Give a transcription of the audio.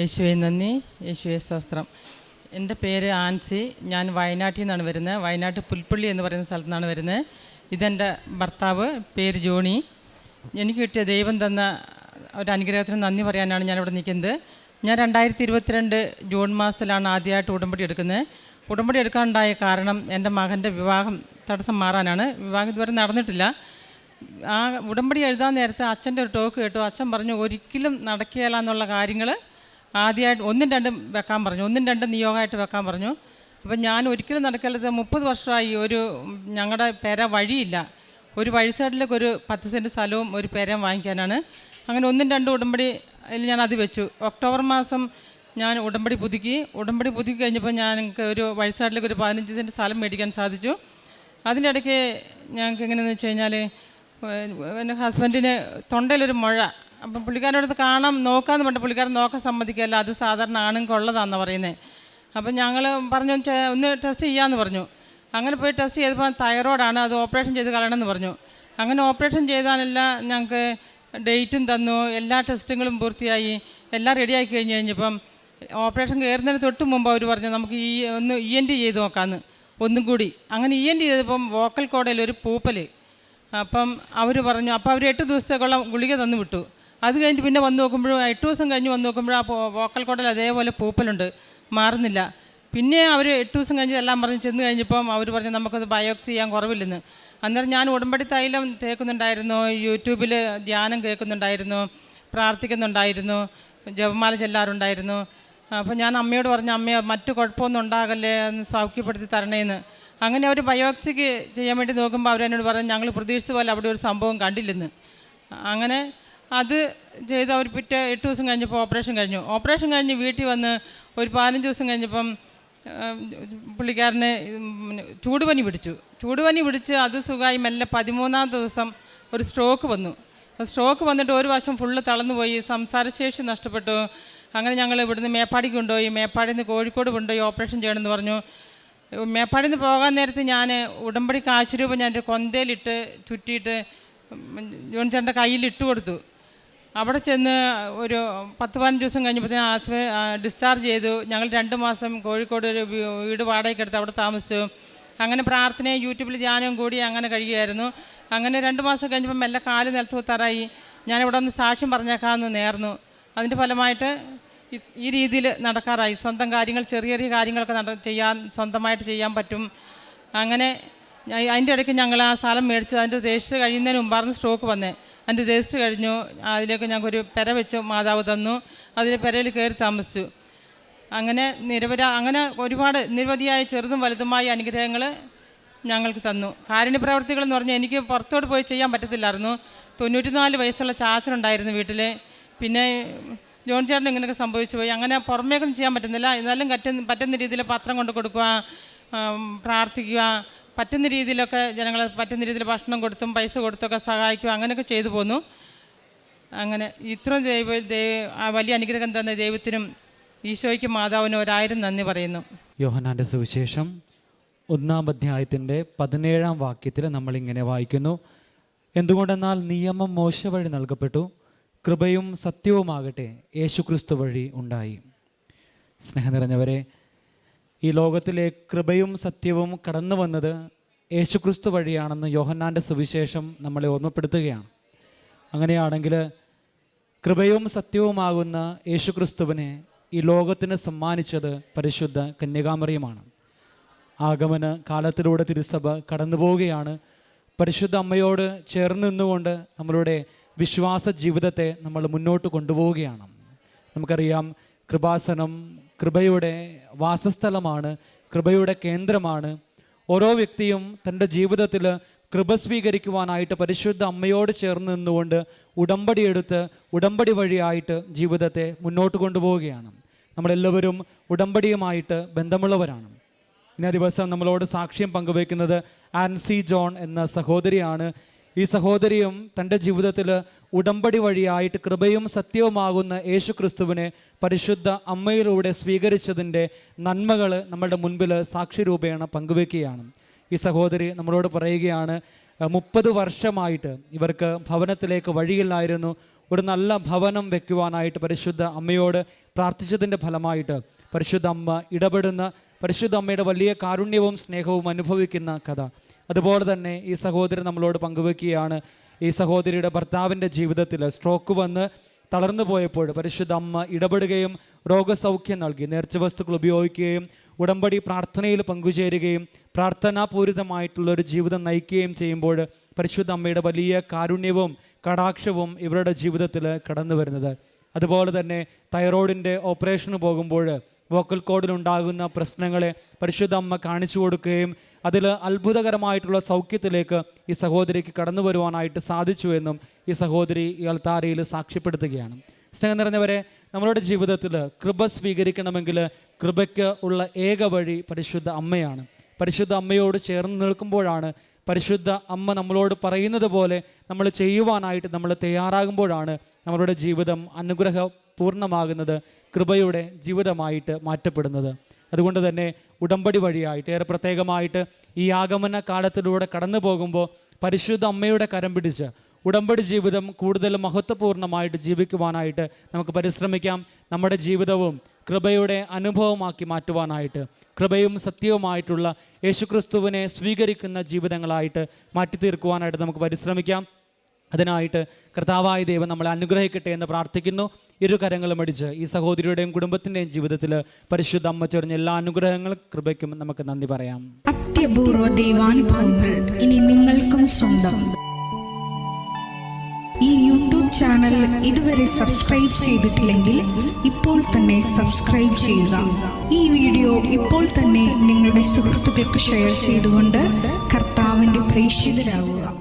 യേശുവെ നന്ദി. യേശുവെ സ്വസ്ത്രം എന്റെ പേര് ആൻസി. ഞാൻ വയനാട്ടിൽ നിന്നാണ് വരുന്നത്. വയനാട്ട് പുൽപ്പള്ളി എന്ന് പറയുന്ന സ്ഥലത്തു നിന്നാണ് വരുന്നത്. ഇതെന്റെ ഭർത്താവ് പേര് ജോണി. എനിക്ക് കിട്ടിയ ദൈവം തന്ന ഒരു അനുഗ്രഹത്തിന് നന്ദി പറയാനാണ് ഞാനിവിടെ നിൽക്കുന്നത്. ഞാൻ രണ്ടായിരത്തി ഇരുപത്തിരണ്ട് ജൂൺ മാസത്തിലാണ് ആദ്യമായിട്ട് ഉടമ്പടി എടുക്കുന്നത്. ഉടമ്പടി എടുക്കാനുണ്ടായ കാരണം എന്റെ മകന്റെ വിവാഹം തടസ്സം മാറാനാണ്. വിവാഹം ഇതുവരെ നടന്നിട്ടില്ല. ആ ഉടമ്പടി എഴുതാൻ നേരത്തെ അച്ഛന്റെ ഒരു ടോക്ക് കേട്ടു. അച്ഛൻ പറഞ്ഞു ഒരിക്കലും നടക്കുകയില്ല എന്നുള്ള കാര്യങ്ങൾ ആദ്യമായിട്ട് ഒന്നും രണ്ടും വെക്കാൻ പറഞ്ഞു. ഒന്നും രണ്ടും നിയോഗമായിട്ട് വെക്കാൻ പറഞ്ഞു. അപ്പം ഞാൻ ഒരിക്കലും നടക്കരുത്. മുപ്പത് വർഷമായി ഒരു ഞങ്ങളുടെ പേര വഴിയില്ല. ഒരു വഴി സൈഡിലേക്ക് ഒരു പത്ത് സെന്റ് സ്ഥലവും ഒരു പേരയും വാങ്ങിക്കാനാണ്. അങ്ങനെ ഒന്നും രണ്ടും ഉടമ്പടി ഞാൻ അത് വെച്ചു. ഒക്ടോബർ മാസം ഞാൻ ഉടമ്പടി പുതുക്കി. ഉടമ്പടി പുതുക്കി കഴിഞ്ഞപ്പോൾ ഞങ്ങൾക്ക് ഒരു വഴി സൈഡിലേക്ക് ഒരു പതിനഞ്ച് സെന്റ് സ്ഥലം മേടിക്കാൻ സാധിച്ചു. അതിന്റെ ഇടയ്ക്ക് ഞങ്ങൾക്ക് എങ്ങനെയാണെന്ന് വെച്ച് കഴിഞ്ഞാൽ എന്റെ ഹസ്ബൻഡിന് തൊണ്ടയിലൊരു മുഴ അപ്പം പുള്ളിക്കാരനടുത്ത് കാണാം നോക്കാമെന്ന് പറഞ്ഞിട്ട് പുള്ളിക്കാരൻ നോക്കാൻ സമ്മതിക്കല്ല അത് സാധാരണ ആണുങ്ങൾക്ക് ഉള്ളതാണെന്ന് പറയുന്നത് അപ്പം ഞങ്ങൾ പറഞ്ഞു ഒന്ന് ടെസ്റ്റ് ചെയ്യാമെന്ന് പറഞ്ഞു. അങ്ങനെ പോയി ടെസ്റ്റ് ചെയ്തപ്പോൾ തൈറോയിഡാണ് അത് ഓപ്പറേഷൻ ചെയ്ത് കളയണമെന്ന് പറഞ്ഞു. അങ്ങനെ ഓപ്പറേഷൻ ചെയ്താലെല്ലാം ഞങ്ങൾക്ക് ഡേറ്റും തന്നു എല്ലാ ടെസ്റ്റുകളും പൂർത്തിയായി എല്ലാം റെഡിയാക്കി കഴിഞ്ഞ് കഴിഞ്ഞപ്പം ഓപ്പറേഷൻ കയറുന്നതിന് തൊട്ട് മുമ്പ് അവർ പറഞ്ഞു നമുക്ക് ഈ ഒന്ന് ഇ എൻ ടി ചെയ്ത് നോക്കാമെന്ന് ഒന്നും കൂടി. അങ്ങനെ ഇ എൻ ടി ചെയ്തപ്പം വോക്കൽ കോടയിൽ ഒരു പൂപ്പൽ അപ്പം അവർ പറഞ്ഞു അപ്പോൾ അവർ എട്ട് ദിവസത്തേക്കുള്ള ഗുളിക തന്നു വിട്ടു. അത് കഴിഞ്ഞിട്ട് പിന്നെ വന്ന് നോക്കുമ്പോഴും എട്ട് ദിവസം കഴിഞ്ഞ് വന്ന് നോക്കുമ്പോഴും ആ വോക്കൽ കോടൽ അതേപോലെ പൂപ്പലുണ്ട്. മാറുന്നില്ല. പിന്നെ അവർ എട്ട് ദിവസം കഴിഞ്ഞ് എല്ലാം പറഞ്ഞ് ചെന്ന് കഴിഞ്ഞപ്പം അവർ പറഞ്ഞു നമുക്കത് ബയോക്സ് ചെയ്യാൻ കുറവില്ലെന്ന്. അന്നേരം ഞാൻ ഉടമ്പടി തൈലം തേക്കുന്നുണ്ടായിരുന്നു യൂട്യൂബിൽ ധ്യാനം കേൾക്കുന്നുണ്ടായിരുന്നു പ്രാർത്ഥിക്കുന്നുണ്ടായിരുന്നു ജപമാല ചെല്ലാറുണ്ടായിരുന്നു. അപ്പോൾ ഞാൻ അമ്മയോട് പറഞ്ഞു അമ്മയെ മറ്റു കുഴപ്പമൊന്നും ഉണ്ടാകല്ലേ എന്ന് സൗഖ്യപ്പെടുത്തി തരണേന്ന്. അങ്ങനെ അവർ ബയോപ്സിക്ക് ചെയ്യാൻ വേണ്ടി നോക്കുമ്പോൾ അവരെന്നോട് പറഞ്ഞു ഞങ്ങൾ പ്രതീക്ഷിച്ച പോലെ അവിടെ ഒരു സംഭവം കണ്ടില്ലെന്ന്. അങ്ങനെ അത് ചെയ്ത് അവർ പിറ്റേ എട്ട് ദിവസം കഴിഞ്ഞപ്പോൾ ഓപ്പറേഷൻ കഴിഞ്ഞു. ഓപ്പറേഷൻ കഴിഞ്ഞ് വീട്ടിൽ വന്ന് ഒരു പതിനഞ്ച് ദിവസം കഴിഞ്ഞപ്പം പുള്ളിക്കാരനെ ചൂടുപനി പിടിച്ചു. ചൂടുപനി പിടിച്ച് അത് സുഖമായി മെല്ലെ പതിമൂന്നാം ദിവസം ഒരു സ്ട്രോക്ക് വന്നു. സ്ട്രോക്ക് വന്നിട്ട് ഒരു വശം ഫുള്ള് തളർന്നു പോയി സംസാരശേഷി നഷ്ടപ്പെട്ടു. അങ്ങനെ ഞങ്ങൾ ഇവിടുന്ന് മേപ്പാടിക്ക് കൊണ്ടുപോയി. മേപ്പാടിയിൽ നിന്ന് കോഴിക്കോട് കൊണ്ടുപോയി ഓപ്പറേഷൻ ചെയ്യണമെന്ന് പറഞ്ഞു. മേപ്പാടിയിൽ നിന്ന് പോകാൻ നേരത്ത് ഞാൻ ഉടമ്പടി കാശ് രൂപ ഞാൻ കൊന്തയിലിട്ട് ചുറ്റിയിട്ട് ജോൺ ചേട്ടന്റെ കയ്യിൽ ഇട്ട് കൊടുത്തു. അവിടെ ചെന്ന് ഒരു പത്ത് പതിനഞ്ച് ദിവസം കഴിഞ്ഞപ്പോഴത്തേന് ആശുപ ഡിസ്ചാർജ് ചെയ്തു. ഞങ്ങൾ രണ്ട് മാസം കോഴിക്കോട് ഒരു വീട് വാടകയ്ക്ക് എടുത്ത് അവിടെ താമസിച്ചു. അങ്ങനെ പ്രാർത്ഥനയും യൂട്യൂബിൽ ധ്യാനവും കൂടി അങ്ങനെ കഴിയുമായിരുന്നു. അങ്ങനെ രണ്ട് മാസം കഴിഞ്ഞപ്പോൾ മെല്ലെ കാൽ നിലത്ത് കുത്താറായി ഞാനിവിടെ ഒന്ന് സാക്ഷ്യം പറഞ്ഞേക്കാമെന്ന് നേർന്നു. അതിന്റെ ഫലമായിട്ട് ഈ- രീതിയിൽ നടക്കാറായി. സ്വന്തം കാര്യങ്ങൾ ചെറിയ ചെറിയ കാര്യങ്ങളൊക്കെ നട ചെയ്യാൻ സ്വന്തമായിട്ട് ചെയ്യാൻ പറ്റും. അങ്ങനെ അതിന്റെ ഇടയ്ക്ക് ഞങ്ങൾ ആ സ്ഥലം മേടിച്ചു അതിന്റെ രജിസ്റ്റർ കഴിയുന്നതിന് മുമ്പായിരുന്നു സ്ട്രോക്ക് വന്നേ. അതിന്റെ രജിസ്റ്റർ കഴിഞ്ഞു. അതിലേക്ക് ഞങ്ങൾക്കൊരു പെര വെച്ചു മാതാവ് തന്നു. അതിൽ പെരയിൽ കയറി താമസിച്ചു. അങ്ങനെ നിരവധി അങ്ങനെ ഒരുപാട് നിരവധിയായ ചെറുതും വലുതുമായ അനുഗ്രഹങ്ങൾ ഞങ്ങൾക്ക് തന്നു. കാരുണ്യ പ്രവർത്തികൾ എന്ന് പറഞ്ഞാൽ എനിക്ക് പുറത്തോട്ട് പോയി ചെയ്യാൻ പറ്റത്തില്ലായിരുന്നു. തൊണ്ണൂറ്റിനാല് വയസ്സുള്ള ചാച്ചനുണ്ടായിരുന്നു വീട്ടിൽ. പിന്നെ ജോൺ ചേട്ടൻ ഇങ്ങനെയൊക്കെ സംഭവിച്ചു പോയി. അങ്ങനെ പുറമേക്കൊന്നും ചെയ്യാൻ പറ്റുന്നില്ല. എന്നാലും പറ്റുന്ന പറ്റുന്ന രീതിയിൽ പത്രം കൊണ്ട് കൊടുക്കുക പ്രാർത്ഥിക്കുക പറ്റുന്ന രീതിയിലൊക്കെ ജനങ്ങൾ പറ്റുന്ന രീതിയിൽ ഭക്ഷണം കൊടുത്തും പൈസ കൊടുത്തൊക്കെ സഹായിക്കും അങ്ങനെയൊക്കെ ചെയ്തു പോന്നു. അങ്ങനെ ഇത്രയും ദൈവ വലിയ അനുഗ്രഹം തന്ന ദൈവത്തിനും ഈശോയ്ക്കും മാതാവിനും ഒരായിരം നന്ദി പറയുന്നു. യോഹനാന്റെ സുവിശേഷം ഒന്നാം അധ്യായത്തിന്റെ പതിനേഴാം വാക്യത്തിൽ നമ്മളിങ്ങനെ വായിക്കുന്നു. എന്തുകൊണ്ടെന്നാൽ നിയമം മോശ വഴി നൽകപ്പെട്ടു കൃപയും സത്യവുമാകട്ടെ യേശുക്രിസ്തു വഴി ഉണ്ടായി. സ്നേഹം നിറഞ്ഞവരെ ഈ ലോകത്തിലെ കൃപയും സത്യവും കടന്നു വന്നത് യേശുക്രിസ്തു വഴിയാണെന്ന് യോഹന്നാന്റെ സുവിശേഷം നമ്മളെ ഓർമ്മപ്പെടുത്തുകയാണ്. അങ്ങനെയാണെങ്കിൽ കൃപയും സത്യവുമാകുന്ന യേശുക്രിസ്തുവിനെ ഈ ലോകത്തിന് സമ്മാനിച്ചത് പരിശുദ്ധ കന്യകാമറിയുമാണ്. ആഗമന കാലത്തിലൂടെ തിരുസഭ കടന്നു പോവുകയാണ്. പരിശുദ്ധ അമ്മയോട് ചേർന്ന് നിന്നുകൊണ്ട് നമ്മളുടെ വിശ്വാസ ജീവിതത്തെ നമ്മൾ മുന്നോട്ട് കൊണ്ടുപോവുകയാണ്. നമുക്കറിയാം കൃപാസനം കൃപയുടെ വാസസ്ഥലമാണ് കൃപയുടെ കേന്ദ്രമാണ്. ഓരോ വ്യക്തിയും തന്റെ ജീവിതത്തിൽ കൃപ സ്വീകരിക്കുവാനായിട്ട് പരിശുദ്ധ അമ്മയോട് ചേർന്ന് നിന്നുകൊണ്ട് ഉടമ്പടി എടുത്ത് ഉടമ്പടി വഴിയായിട്ട് ജീവിതത്തെ മുന്നോട്ട് കൊണ്ടുപോവുകയാണ്. നമ്മളെല്ലാവരും ഉടമ്പടിയുമായിട്ട് ബന്ധമുള്ളവരാണ്. ഇന്ന ദിവസം നമ്മളോട് സാക്ഷ്യം പങ്കുവയ്ക്കുന്നത് ആൻസി ജോൺ എന്ന സഹോദരിയാണ്. ഈ സഹോദരിയും തന്റെ ജീവിതത്തിൽ ഉടമ്പടി വഴിയായിട്ട് കൃപയും സത്യവുമാകുന്ന യേശു ക്രിസ്തുവിനെ പരിശുദ്ധ അമ്മയിലൂടെ സ്വീകരിച്ചതിന്റെ നന്മകൾ നമ്മളുടെ മുൻപിൽ സാക്ഷിരൂപേണ പങ്കുവെക്കുകയാണ് ഈ സഹോദരി നമ്മളോട് പറയുകയാണ് മുപ്പത് വർഷമായിട്ട് ഇവർക്ക് ഭവനത്തിലേക്ക് വഴിയില്ലായിരുന്നു. ഒരു നല്ല ഭവനം വെക്കുവാനായിട്ട് പരിശുദ്ധ അമ്മയോട് പ്രാർത്ഥിച്ചതിന്റെ ഫലമായിട്ട് പരിശുദ്ധ അമ്മ ഇടപെടുന്ന പരിശുദ്ധ അമ്മയുടെ വലിയ കാരുണ്യവും സ്നേഹവും അനുഭവിക്കുന്ന കഥ. അതുപോലെ തന്നെ ഈ സഹോദരൻ നമ്മളോട് പങ്കുവെക്കുകയാണ് ഈ സഹോദരിയുടെ ഭർത്താവിന്റെ ജീവിതത്തിൽ സ്ട്രോക്ക് വന്ന് തളർന്നു പോയപ്പോൾ പരിശുദ്ധ അമ്മ ഇടപെടുകയും രോഗസൗഖ്യം നൽകി നേർച്ച വസ്തുക്കൾ ഉപയോഗിക്കുകയും ഉടമ്പടി പ്രാർത്ഥനയിൽ പങ്കുചേരുകയും പ്രാർത്ഥനാപൂരിതമായിട്ടുള്ള ഒരു ജീവിതം നയിക്കുകയും ചെയ്യുമ്പോൾ പരിശുദ്ധ അമ്മയുടെ വലിയ കാരുണ്യവും കടാക്ഷവും ഇവരുടെ ജീവിതത്തിൽ കടന്നു വരുന്നത് അതുപോലെ തന്നെ തൈറോയിഡിന്റെ ഓപ്പറേഷന് പോകുമ്പോൾ വോക്കൽ കോഡിലുണ്ടാകുന്ന പ്രശ്നങ്ങളെ പരിശുദ്ധ അമ്മ കാണിച്ചു കൊടുക്കുകയും അതിൽ അത്ഭുതകരമായിട്ടുള്ള സൗഖ്യത്തിലേക്ക് ഈ സഹോദരിക്ക് കടന്നു വരുവാനായിട്ട് സാധിച്ചു എന്നും ഈ സഹോദരി ഈ അൾത്താരയിൽ സാക്ഷ്യപ്പെടുത്തുകയാണ്. സ്നേഹം നിറഞ്ഞവരെ നമ്മളുടെ ജീവിതത്തിൽ കൃപ സ്വീകരിക്കണമെങ്കിൽ കൃപയ്ക്ക് ഉള്ള ഏക വഴി പരിശുദ്ധ അമ്മയാണ്. പരിശുദ്ധ അമ്മയോട് ചേർന്ന് നിൽക്കുമ്പോഴാണ് പരിശുദ്ധ അമ്മ നമ്മളോട് പറയുന്നത് പോലെ നമ്മൾ ചെയ്യുവാനായിട്ട് നമ്മൾ തയ്യാറാകുമ്പോഴാണ് നമ്മളുടെ ജീവിതം അനുഗ്രഹപൂർണമാകുന്നത് കൃപയുടെ ജീവിതമായിട്ട് മാറ്റപ്പെടുന്നത്. അതുകൊണ്ട് തന്നെ ഉടമ്പടി വഴിയായിട്ട് ഏറെ പ്രത്യേകമായിട്ട് ഈ ആഗമന കാലത്തിലൂടെ കടന്നു പോകുമ്പോൾ പരിശുദ്ധ അമ്മയുടെ കരം പിടിച്ച് ഉടമ്പടി ജീവിതം കൂടുതൽ മഹത്വപൂർണമായിട്ട് ജീവിക്കുവാനായിട്ട് നമുക്ക് പരിശ്രമിക്കാം. നമ്മുടെ ജീവിതവും കൃപയുടെ അനുഭവമാക്കി മാറ്റുവാനായിട്ട് കൃപയും സത്യവുമായിട്ടുള്ള യേശുക്രിസ്തുവിനെ സ്വീകരിക്കുന്ന ജീവിതങ്ങളായിട്ട് മാറ്റി തീർക്കുവാനായിട്ട് നമുക്ക് പരിശ്രമിക്കാം. അതിനായിട്ട് കർത്താവായ ദൈവം നമ്മളെ അനുഗ്രഹിക്കട്ടെ എന്ന് പ്രാർത്ഥിക്കുന്നു. ഇരു കരങ്ങളും അടിച്ച് ഈ സഹോദരിയുടെയും കുടുംബത്തിന്റെയും ജീവിതത്തിൽ പരിശുദ്ധ അമ്മ ചൊരിഞ്ഞ എല്ലാ അനുഗ്രഹങ്ങളും കൃപയ്ക്കും നമുക്ക് നന്ദി പറയാം. അത്യപൂർവ ദൈവാനുഭവങ്ങൾ ഇനി നിങ്ങൾക്കും സ്വന്തം. ഈ യൂട്യൂബ് ചാനൽ ഇതുവരെ സബ്സ്ക്രൈബ് ചെയ്തിട്ടില്ലെങ്കിൽ ഇപ്പോൾ തന്നെ സബ്സ്ക്രൈബ് ചെയ്യുക. ഈ വീഡിയോ ഇപ്പോൾ തന്നെ നിങ്ങളുടെ സുഹൃത്തുക്കൾക്ക് ഷെയർ ചെയ്തുകൊണ്ട് കർത്താവിന്റെ പ്രേക്ഷിതരാകുക